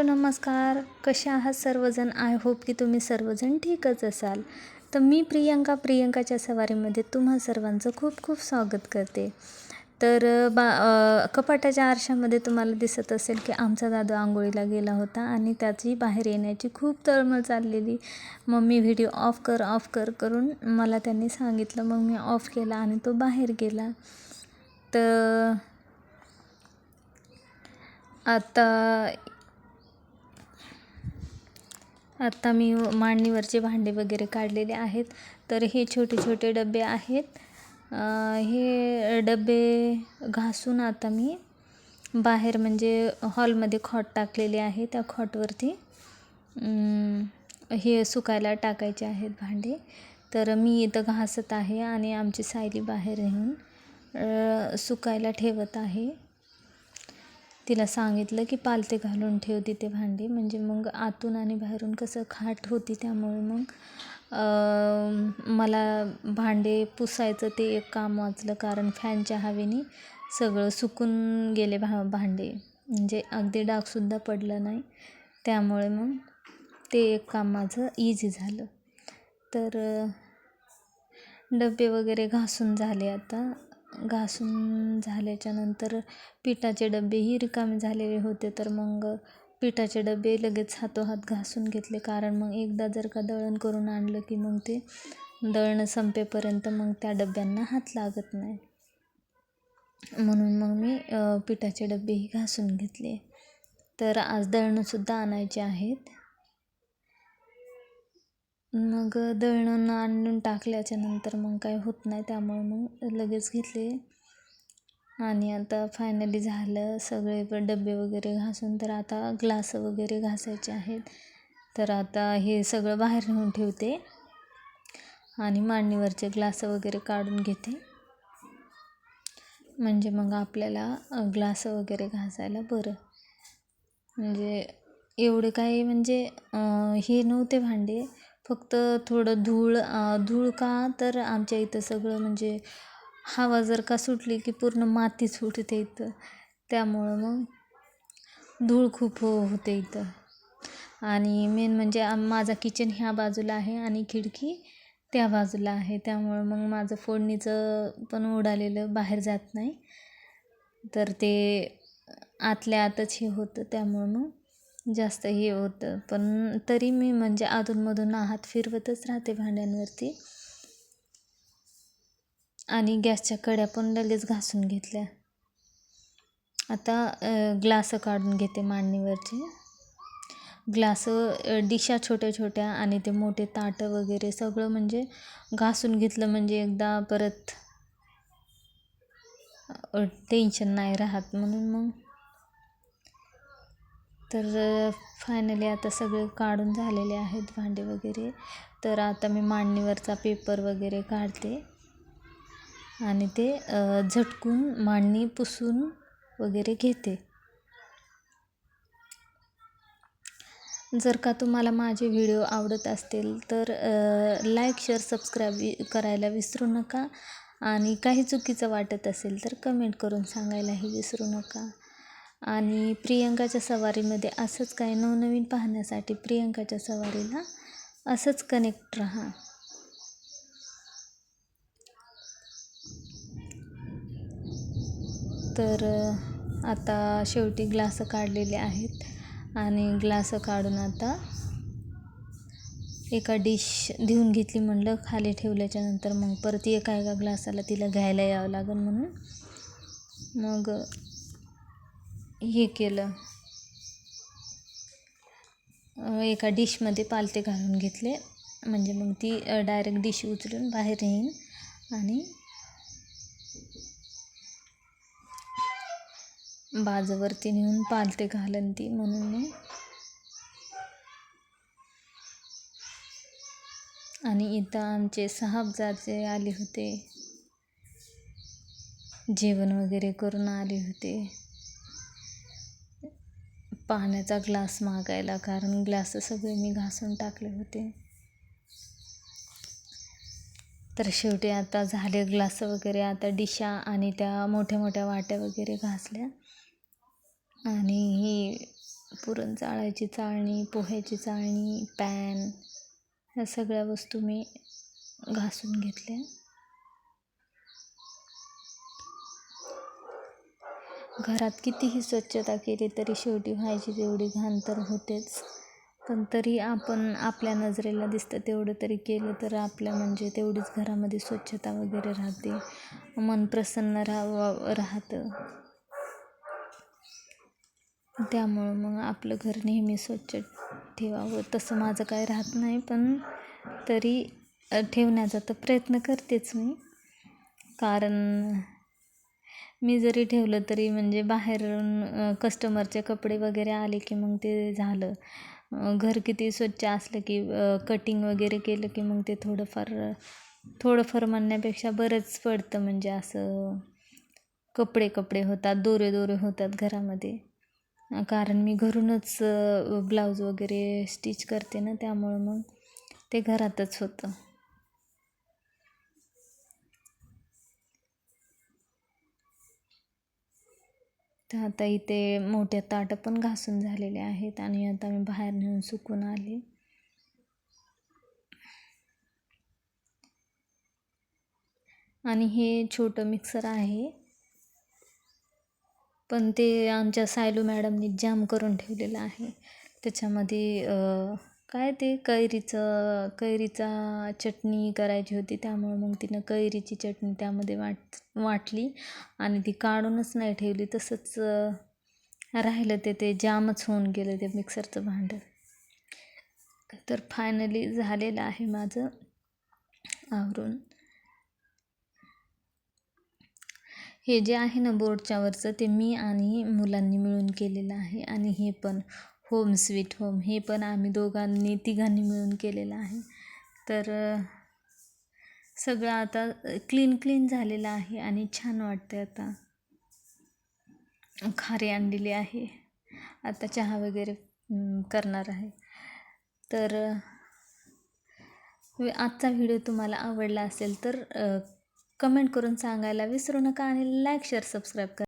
Hello नमस्कार. कसे आहात सर्वजण? आय होप की तुम्ही सर्वजण ठीकच असाल. तर मी प्रियंका प्रियंकाच्या सवारीमध्ये तुम्हा सर्वांचं खूप खूप स्वागत करते. तर बा कपाटाच्या आरशामध्ये तुम्हाला दिसत असेल की आमचा दादू आंघोळीला गेला होता आणि त्याची बाहेर येण्याची खूप तळमळ चाललेली. मग मी व्हिडिओ ऑफ कर ऑफ कर करून मला त्यांनी सांगितलं मग मी ऑफ केला आणि तो बाहेर गेला. तर आता आत्ता मी मांडणीवरचे भांडे वगैरे काढलेले आहेत. तर हे छोटे छोटे डबे आहेत. हे डबे घासून आता मी बाहेर म्हणजे हॉलमध्ये खॉट टाकलेले आहे त्या खॉटवरती हे सुकायला टाकायचे आहेत भांडे. तर मी इथं घासत आहे आणि आमची सायली बाहेर येऊन सुकायला ठेवत आहे. तिला सांगितलं की पालते घालून ठेव तिथे भांडी. म्हणजे मग आतून आणि बाहेरून कसं खाट होती त्यामुळे मग मला भांडे पुसायचं ते एक काम वाचलं. कारण फॅनच्या हवेने सगळं सुकून गेले भा भांडे. म्हणजे अगदी डागसुद्धा पडलं नाही. त्यामुळे मग ते एक काम माझं इझी झालं. तर डबे वगैरे घासून झाले आता. घासून झाल्याच्यानंतर पिठाचे डबेही रिकामे झालेले होते. तर मग पिठाचे डबे लगेच हातोहात घासून घेतले. कारण मग एकदा जर का दळण करून आणलं की मग ते दळणं संपेपर्यंत मग त्या डब्यांना हात लागत नाही. म्हणून मग मी पिठाचे डबेही घासून घेतले. तर आज दळणंसुद्धा आणायचे आहेत. मग दळणं आणून टाकल्याच्या नंतर मग काय होत नाही त्यामुळे मग लगेच घेतले. आणि आता फायनली झालं. सगळे डबे वगैरे घासून तर आता ग्लास वगैरे घासायचे आहेत. तर आता हे सगळं बाहेर नेऊन ठेवते. आणि मांडणीवरचे ग्लास वगैरे काढून घेते. म्हणजे मग आपल्याला ग्लास वगैरे घासायला बरं. म्हणजे एवढे काही म्हणजे हे नव्हते भांडे. फक्त थोडं धूळ धूळ का? तर आमच्या इथं सगळं म्हणजे हवा जर का सुटली की पूर्ण माती सुटते इथं. त्यामुळं मग धूळ खूप हो होते इथं. आणि मेन म्हणजे माझा किचन ह्या बाजूला आहे आणि खिडकी त्या बाजूला आहे. त्यामुळं मग माझं फोडणीचं पण उडालेलं बाहेर जात नाही. तर ते आतल्या आतच हे होतं. त्यामुळं मग जास्त हे होतं. पण तरी मी म्हणजे अधूनमधून हात फिरवतच राहते भांड्यांवरती. आणि गॅसच्या कड्या पण लगेच घासून घेतल्या. आता ग्लास काढून घेते मांडणीवरचे. ग्लास डिशा छोट्या छोट्या आणि ते मोठे ताटं वगैरे सगळं म्हणजे घासून घेतलं म्हणजे एकदा परत टेन्शन नाही राहत. म्हणून मग तर फायनली आता सगळे काढून झालेले आहेत भांडे वगैरे. तर आता मी मांडणीवरचा पेपर वगैरे काढते. आणि ते झटकून मांडणी पुसून वगैरे घेते. जर का तुम्हाला माझे व्हिडिओ आवडत असतील तर लाईक शेअर सबस्क्राईब करायला विसरू नका. आणि काही चुकीचं वाटत असेल तर कमेंट करून सांगायलाही विसरू नका. आणि प्रियंकाच्या सवारीमध्ये असंच काही नवनवीन पाहण्यासाठी प्रियंकाच्या सवारीला असंच कनेक्ट राहा. तर आता शेवटी ग्लास काढलेले आहेत आणि ग्लास काढून आता एका डिश देऊन घेतली म्हणलं खाली ठेवल्याच्या नंतर मग परत एका एका ग्लासाला तिला घ्यायला यावं लागेल म्हणून. मग हे केलं. एका डिशमध्ये पालते घालून घेतले. म्हणजे मग ती डायरेक्ट डिश उचलून बाहेर येईन आणि बाजूवरती नेऊन पालते घालन ती म्हणून मी आणि इथं आमचे साहबजादे आले होते. जेवण वगैरे करून आले होते. पाण्याचा ग्लास मागायला कारण ग्लास सगळे मी घासून टाकले होते. तर शेवटी आता झाले ग्लास वगैरे आता डिशा आणि त्या मोठ्या मोठ्या वाट्या वगैरे घासल्या. आणि ही पुरण चाळायची चाळणी पोह्याची चाळणी पॅन ह्या सगळ्या वस्तू मी घासून घेतल्या. घरात कितीही स्वच्छता केली तरी शेवटी व्हायची तेवढी घाण तर होतेच. पण तरी आपण आपल्या नजरेला दिसतं तेवढं तरी केलं तर आपल्या म्हणजे तेवढीच घरामध्ये स्वच्छता वगैरे राहते. मन प्रसन्न राहावं राहतं. त्यामुळं मग आपलं घर नेहमी स्वच्छ ठेवावं. तसं माझं काय राहत नाही पण तरी ठेवण्याचा तर प्रयत्न करतेच मी. कारण मी जरी ठेवलं तरी म्हणजे बाहेरून कस्टमरचे कपडे वगैरे आले की मग ते झालं. घर किती स्वच्छ असलं की कटिंग वगैरे केलं की मग ते थोडंफार थोडंफार म्हणण्यापेक्षा बरंच पडतं म्हणजे असं कपडे कपडे होतात दोरे दोरे होतात घरामध्ये. कारण मी घरूनच ब्लाऊज वगैरे स्टिच करते ना त्यामुळं मग ते घरातच होतं. तर आता इथे मोठ्या ताटं पण घासून झालेले आहेत आणि आता मी बाहेर नेऊन सुकून आले. आणि हे छोटं मिक्सर आहे. पण ते आमच्या सायलू मॅडमनी जाम करून ठेवलेलं आहे. त्याच्यामध्ये काय ते कैरीचं कैरीचा चटणी करायची होती त्यामुळे मग तिनं कैरीची चटणी त्यामध्ये वाट वाटली आणि ती काढूनच नाही ठेवली तसंच राहिलं ते ते जामच होऊन गेलं ते मिक्सरचं भांडं. तर फायनली झालेलं आहे माझं आवरून. हे जे आहे ना बोर्डच्यावरचं ते मी आणि मुलांनी मिळून केलेलं आहे आणि हे पण. होम स्वीट होम हे पण आम्ही दोघांनी तिघांनी मिळून केलेलं आहे. तर सगळं आता क्लीन क्लीन झालेलं आहे आणि छान वाटते आता. खारी आणलेली आहे. आता चहा वगैरे करणार आहे. तर आजचा व्हिडिओ तुम्हाला आवडला असेल तर कमेंट करून सांगायला विसरू नका आणि लाईक शेअर सबस्क्राईब करा.